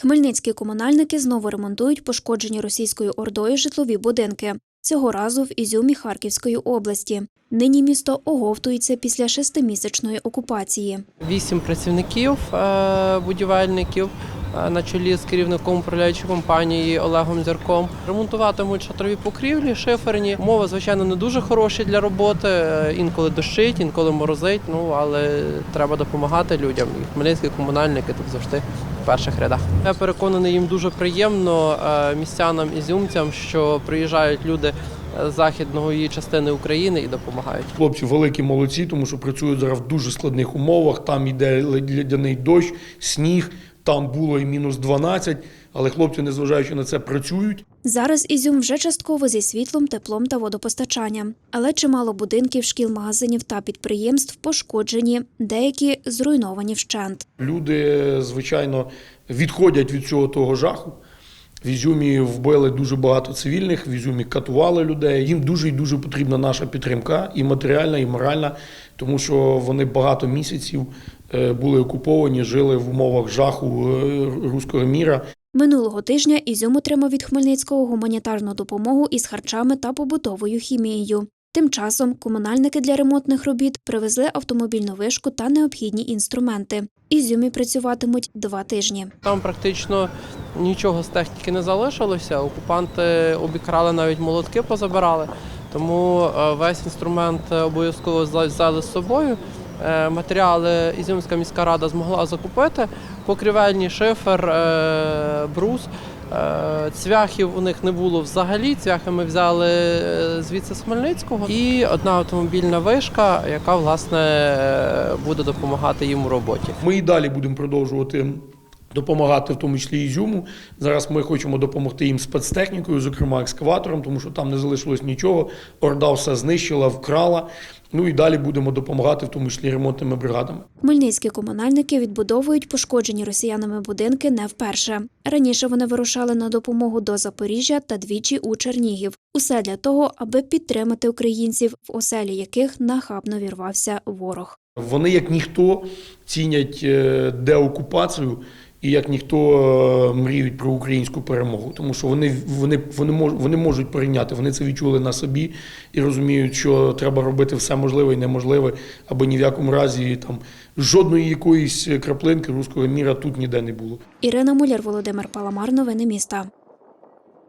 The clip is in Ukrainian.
Хмельницькі комунальники знову ремонтують пошкоджені російською ордою житлові будинки. Цього разу в Ізюмі Харківської області. Нині місто оговтується після шестимісячної окупації. Вісім працівників е, будівельників е, на чолі з керівником управляючої компанії Олегом Зірком. Ремонтуватимуть шатрові покрівлі, шиферні. Умови, звичайно, не дуже хороші для роботи. Е, Інколи дощить, інколи морозить. Ну але треба допомагати людям. Хмельницькі комунальники тут завжди в перших рядах. Я переконаний, їм дуже приємно містянам містянам ізюмцям, що приїжджають люди Західного західної її частини України і допомагають. Хлопці великі молодці, тому що працюють зараз в дуже складних умовах. Там іде ледяний дощ, сніг, там було і мінус 12, але хлопці, незважаючи на це, працюють. Зараз Ізюм вже частково зі світлом, теплом та водопостачанням. Але чимало будинків, шкіл, магазинів та підприємств пошкоджені, деякі зруйновані вщент. Люди, звичайно, відходять від цього того жаху. В Ізюмі вбили дуже багато цивільних, в Ізюмі катували людей. Їм дуже і дуже потрібна наша підтримка, і матеріальна, і моральна, тому що вони багато місяців е, були окуповані, жили в умовах жаху е, руського міра. Минулого тижня Ізюм отримав від Хмельницького гуманітарну допомогу із харчами та побутовою хімією. Тим часом комунальники для ремонтних робіт привезли автомобільну вишку та необхідні інструменти. Ізюмі працюватимуть два тижні. Там практично нічого з техніки не залишилося. Окупанти обікрали навіть молотки, позабирали. Тому е, весь інструмент е, обов'язково взяли- з собою. Е, Матеріали Ізюмська міська рада змогла закупити. Покрівельні шифер, е, брус. Е, Цвяхів у них не було взагалі. Цвяхи ми взяли звідси з Хмельницького. І одна автомобільна вишка, яка власне буде допомагати їм у роботі. Ми і далі будемо продовжувати допомагати, в тому числі Ізюму. Зараз ми хочемо допомогти їм спецтехнікою, зокрема екскаватором, тому що там не залишилось нічого. Орда все знищила, вкрала. Ну і далі будемо допомагати, в тому числі ремонтними бригадами. Хмельницькі комунальники відбудовують пошкоджені росіянами будинки не вперше. Раніше вони вирушали на допомогу до Запоріжжя та двічі у Чернігів. Усе для того, аби підтримати українців, в оселі яких нахабно вірвався ворог. Вони, як ніхто, цінять е, деокупацію і як ніхто е, мріють про українську перемогу, тому що вони, вони, вони, мож, вони можуть прийняти, вони це відчули на собі і розуміють, що треба робити все можливе і неможливе, аби ні в якому разі там жодної якоїсь краплинки руського міра тут ніде не було. Ірина Муляр, Володимир Паламар. Новини міста.